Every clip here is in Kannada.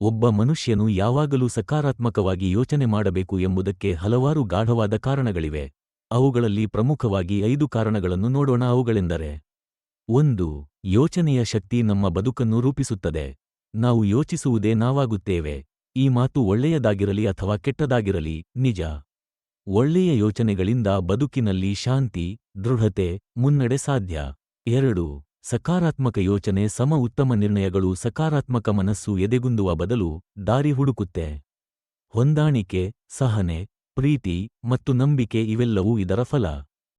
ಒಬ್ಬ ಮನುಷ್ಯನು ಯಾವಾಗಲೂ ಸಕಾರಾತ್ಮಕವಾಗಿ ಯೋಚನೆ ಮಾಡಬೇಕು ಎಂಬುದಕ್ಕೆ ಹಲವಾರು ಗಾಢವಾದ ಕಾರಣಗಳಿವೆ. ಅವುಗಳಲ್ಲಿ ಪ್ರಮುಖವಾಗಿ ಐದು ಕಾರಣಗಳನ್ನು ನೋಡೋಣ ಅವುಗಳೆಂದರೆ, ಒಂದು, ಯೋಚನೆಯ ಶಕ್ತಿ ನಮ್ಮ ಬದುಕನ್ನು ರೂಪಿಸುತ್ತದೆ. ನಾವು ಯೋಚಿಸುವುದೇ ನಾವಾಗುತ್ತೇವೆ. ಈ ಮಾತು ಒಳ್ಳೆಯದಾಗಿರಲಿ ಅಥವಾ ಕೆಟ್ಟದಾಗಿರಲಿ, ನಿಜ. ಒಳ್ಳೆಯ ಯೋಚನೆಗಳಿಂದ ಬದುಕಿನಲ್ಲಿ ಶಾಂತಿ, ದೃಢತೆ, ಮುನ್ನಡೆ ಸಾಧ್ಯ. ಎರಡು ಸಕಾರಾತ್ಮಕ ಯೋಚನೆ ಸಮ ಉತ್ತಮ ನಿರ್ಣಯಗಳು ಸಕಾರಾತ್ಮಕ ಮನಸ್ಸು ಎದೆಗುಂದುವ ಬದಲು ದಾರಿ ಹುಡುಕುತ್ತೆ. ಹೊಂದಾಣಿಕೆ, ಸಹನೆ, ಪ್ರೀತಿ ಮತ್ತು ನಂಬಿಕೆ ಇವೆಲ್ಲವೂ ಇದರ ಫಲ.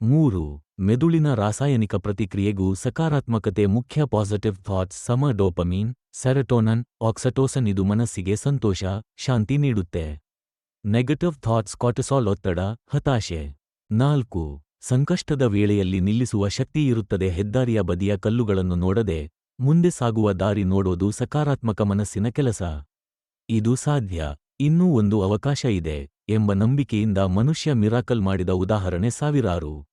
ಮೂರು, ಮೆದುಳಿನ ರಾಸಾಯನಿಕ ಪ್ರತಿಕ್ರಿಯೆಗೂ ಸಕಾರಾತ್ಮಕತೆ ಮುಖ್ಯ ಪಾಸಿಟಿವ್ ಥಾಟ್ಸ್ ಸಮ ಡೋಪಮೀನ್ ಸೆರೆಟೋನನ್ ಆಕ್ಸಟೋಸನ್ ಇದು ಮನಸ್ಸಿಗೆ ಸಂತೋಷ, ಶಾಂತಿ ನೀಡುತ್ತೆ. ನೆಗೆಟಿವ್ ಥಾಟ್ಸ್ ಕಾಟಸಾಲ್ ಒತ್ತಡ, ಹತಾಶೆ. ನಾಲ್ಕು ಸಂಕಷ್ಟದ ವೇಳೆಯಲ್ಲಿ ನಿಲ್ಲಿಸುವ ಶಕ್ತಿ ಇರುತ್ತದೆ. ಹೆದ್ದಾರಿಯ ಬದಿಯ ಕಲ್ಲುಗಳನ್ನು ನೋಡದೆ ಮುಂದೆ ಸಾಗುವ ದಾರಿ ನೋಡೋದು ಸಕಾರಾತ್ಮಕ ಮನಸ್ಸಿನ ಕೆಲಸ. ಇದು ಸಾಧ್ಯ. ಇನ್ನೂ ಒಂದು ಅವಕಾಶ ಇದೆ ಎಂಬ ನಂಬಿಕೆಯಿಂದ ಮನುಷ್ಯ ಮಿರಾಕಲ್ ಮಾಡಿದ ಉದಾಹರಣೆ ಸಾವಿರಾರು.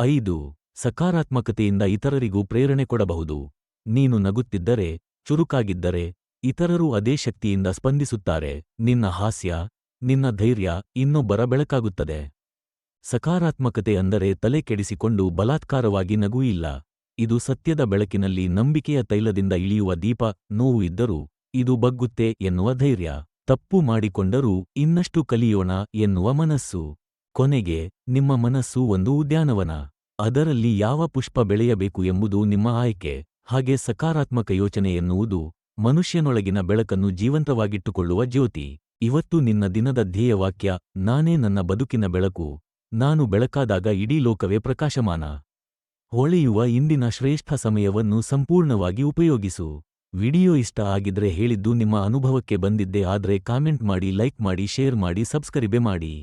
ಐದು. ಸಕಾರಾತ್ಮಕತೆಯಿಂದ ಇತರರಿಗೂ ಪ್ರೇರಣೆ ಕೊಡಬಹುದು. ನೀನು ನಗುತ್ತಿದ್ದರೆ, ಚುರುಕಾಗಿದ್ದರೆ, ಇತರರು ಅದೇ ಶಕ್ತಿಯಿಂದ ಸ್ಪಂದಿಸುತ್ತಾರೆ. ನಿನ್ನ ಹಾಸ್ಯ, ನಿನ್ನ ಧೈರ್ಯ ಇನ್ನೊಬ್ಬರ ಬೆಳಕಾಗುತ್ತದೆ. ಸಕಾರಾತ್ಮಕತೆ ಅಂದರೆ ತಲೆ ಕೆಡಿಸಿಕೊಂಡು ಬಲಾತ್ಕಾರವಾಗಿ ನಗು ಇಲ್ಲ ಇದು ಸತ್ಯದ ಬೆಳಕಿನಲ್ಲಿ ನಂಬಿಕೆಯ ತೈಲದಿಂದ ಇಳಿಯುವ ದೀಪ, ನೋವು ಇದ್ದರೂ ಇದು ಬಗ್ಗುತ್ತೆ ಎನ್ನುವ ಧೈರ್ಯ. ತಪ್ಪು ಮಾಡಿಕೊಂಡರೂ ಇನ್ನಷ್ಟು ಕಲಿಯೋಣ ಎನ್ನುವ ಮನಸ್ಸು. ಕೊನೆಗೆ, ನಿಮ್ಮ ಮನಸ್ಸು ಒಂದು ಉದ್ಯಾನವನ. ಅದರಲ್ಲಿ ಯಾವ ಪುಷ್ಪ ಬೆಳೆಯಬೇಕು ಎಂಬುದು ನಿಮ್ಮ ಆಯ್ಕೆ. ಹಾಗೆ ಸಕಾರಾತ್ಮಕ ಯೋಚನೆ ಎನ್ನುವುದು ಮನುಷ್ಯನೊಳಗಿನ ಬೆಳಕನ್ನು ಜೀವಂತವಾಗಿಟ್ಟುಕೊಳ್ಳುವ ಜ್ಯೋತಿ. ಇವತ್ತು ನಿನ್ನ ದಿನದ ಧ್ಯೇಯವಾಕ್ಯ, ನಾನೇ ನನ್ನ ಬದುಕಿನ ಬೆಳಕು. ನಾನು ಬೆಳಕಾದಾಗ ಇಡೀ ಲೋಕವೇ ಪ್ರಕಾಶಮಾನ. ಹೊಳೆಯುವ ಇಂದಿನ ಶ್ರೇಷ್ಠ ಸಮಯವನ್ನು ಸಂಪೂರ್ಣವಾಗಿ ಉಪಯೋಗಿಸು. ವಿಡಿಯೋ ಇಷ್ಟ ಆಗಿದ್ರೆ ಹೇಳಿದ್ದು ನಿಮ್ಮ ಅನುಭವಕ್ಕೆ ಬಂದಿದ್ದೆ ಆದ್ರೆ ಕಾಮೆಂಟ್ ಮಾಡಿ, ಲೈಕ್ ಮಾಡಿ, ಶೇರ್ ಮಾಡಿ, ಸಬ್ಸ್ಕರಿಬೆ ಮಾಡಿ.